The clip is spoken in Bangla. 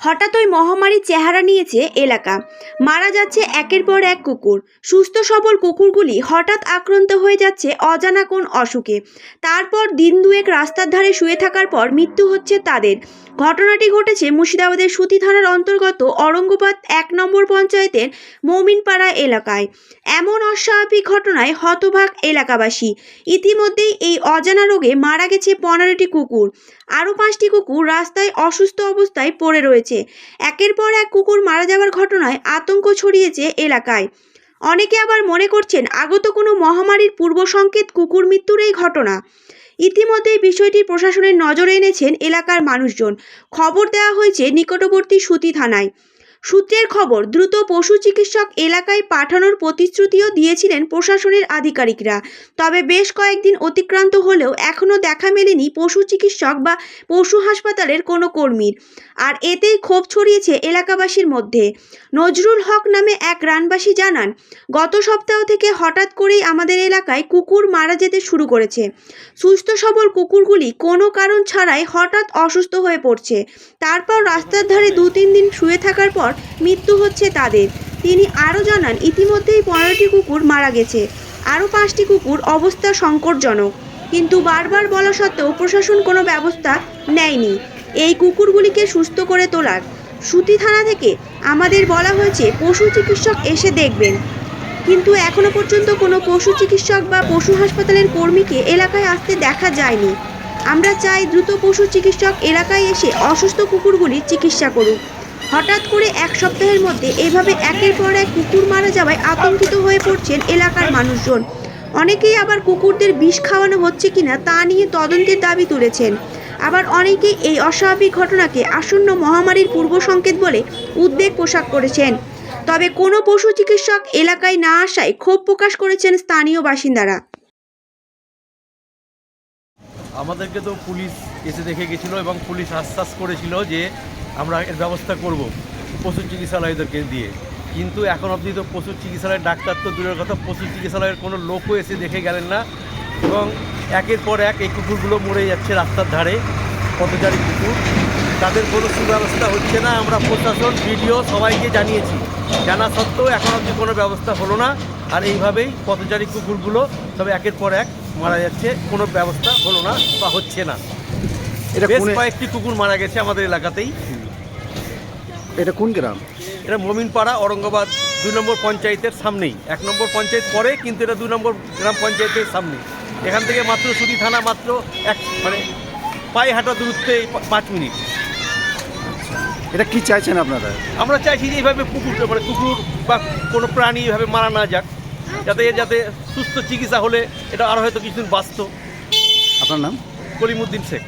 হঠাৎ ওই মহামারীর চেহারা নিয়েছে এলাকা। মারা যাচ্ছে একের পর এক কুকুর। সুস্থ সবল কুকুরগুলি হঠাৎ আক্রান্ত হয়ে যাচ্ছে অজানা কোন অসুখে। তারপর দিন দুয়েক রাস্তার ধারে শুয়ে থাকার পর মৃত্যু হচ্ছে তাদের। ঘটনাটি ঘটেছে মুর্শিদাবাদের সুতি থানার অন্তর্গত অরঙ্গপাত এক নম্বর পঞ্চায়েতের মৌমিনপাড়া এলাকায়। এমন অস্বাভাবিক ঘটনায় হতভাগ এলাকাবাসী। ইতিমধ্যেই এই অজানা রোগে মারা গেছে পনেরোটি কুকুর। আরও পাঁচটি কুকুর রাস্তায় অসুস্থ অবস্থায় পড়ে রয়েছে। একের পর এক কুকুর মারা যাওয়ার ঘটনায় আতঙ্ক ছড়িয়েছে এলাকায়। অনেকে আবার মনে করছেন আগত কোনো মহামারীর পূর্ব সংকেত কুকুর মৃত্যুর এই ঘটনা। ইতিমধ্যেই বিষয়টি প্রশাসনের নজরে এনেছেন এলাকার মানুষজন। খবর দেওয়া হয়েছে নিকটবর্তী সুতি থানায়। সূত্রের খবর, দ্রুত পশু চিকিৎসক এলাকায় পাঠানোর প্রতিশ্রুতিও দিয়েছিলেন প্রশাসনের আধিকারিকরা। তবে বেশ কয়েকদিন অতিক্রান্ত হলেও এখনও দেখা মেলেনি পশু চিকিৎসক বা পশু হাসপাতালের কোনো কর্মীর। আর এতেই ক্ষোভ ছড়িয়েছে এলাকাবাসীর মধ্যে। নজরুল হক নামে এক গ্রামবাসী জানান, গত সপ্তাহ থেকে হঠাৎ করেই আমাদের এলাকায় কুকুর মারা যেতে শুরু করেছে। সুস্থ সবল কুকুরগুলি কোনো কারণ ছাড়াই হঠাৎ অসুস্থ হয়ে পড়ছে। তারপর রাস্তার ধারে দু তিন দিন শুয়ে থাকার পর মৃত্যু হচ্ছে তাদের। তিনি আরও জানান, ইতিমধ্যেই পনেরোটি কুকুর মারা গেছে। আরও পাঁচটি কুকুর অবস্থা সংকটজনক। কিন্তু বারবার বলা সত্ত্বেও প্রশাসন কোনো ব্যবস্থা নেয়নি। এই কুকুরগুলিকে সুস্থ করে তোলার। সুতি থানা থেকে আমাদের বলা হয়েছে, পশু চিকিৎসক এসে দেখবেন। কিন্তু এখনও পর্যন্ত কোনো পশু চিকিৎসক বা পশু হাসপাতালের কর্মীকে এলাকায় আসতে দেখা যায়নি। আমরা চাই দ্রুত পশু চিকিৎসক এলাকায় এসে অসুস্থ কুকুরগুলির চিকিৎসা করুক। হঠাৎ করে এক সপ্তাহের মধ্যে এভাবে একের পর এক কুকুর মারা যাওয়ায় আতঙ্কিত হয়ে পড়ছেন এলাকার মানুষজন। অনেকেই আবার কুকুরদের বিষ খাওয়ানো হচ্ছে কিনা তা নিয়ে তদন্তের দাবি তুলেছেন। আবার অনেকেই এই অস্বাভাবিক ঘটনাকে আসন্ন মহামারীর পূর্ব সংকেত বলে উদ্বেগ পোশাক করেছেন। তবে কোনো পশু চিকিৎসক এলাকায় না আসায় ক্ষোভ প্রকাশ করেছেন স্থানীয় বাসিন্দারা। আমাদেরকে তো পুলিশ এসে দেখে গেছিল এবং পুলিশ আশ্বাস করেছিল যে আমরা এর ব্যবস্থা করব পশু চিকিৎসালয়দেরকে দিয়ে। কিন্তু এখন অবধি তো পশু চিকিৎসালয়ের ডাক্তার তো দূরের কথা পশু চিকিৎসালয়ের কোনো লোকও এসে দেখে গেলেন না এবং একের পর এক এই কুকুরগুলো মরে যাচ্ছে রাস্তার ধারে পথচারী কুকুর। তাদের কোনো সুব্যবস্থা হচ্ছে না আমরা প্রশাসন ভিডিও সবাইকে জানিয়েছি। জানা সত্ত্বেও এখন অবধি কোনো ব্যবস্থা হলো না আর এইভাবেই পথচারী কুকুরগুলো তবে একের পর এক মারা যাচ্ছে কোনো ব্যবস্থা হলো না বা হচ্ছে না। এটা বেশ কয়েকটি কুকুর মারা গেছে আমাদের এলাকাতেই। এটা কোন গ্রাম? এটা মমিনপাড়া অরঙ্গাবাদ দুই নম্বর পঞ্চায়েতের সামনেই। এক নম্বর পঞ্চায়েত পরে কিন্তু এটা দুই নম্বর গ্রাম পঞ্চায়েতের সামনে এখান থেকে মাত্র সুতি থানা মাত্র এক মানে পায়ে হাঁটা দূরত্বে পাঁচ মিনিট। এটা কি চাইছেন আপনারা? আমরা চাইছি যে এইভাবে কুকুর মানে কুকুর বা কোনো প্রাণী এইভাবে মারা না যাক। যাতে যাতে সুস্থ চিকিৎসা হলে এটা আরও হয়তো কিছুদিন বাঁচত। আপনার নাম? কলিমুদ্দিন শেখ।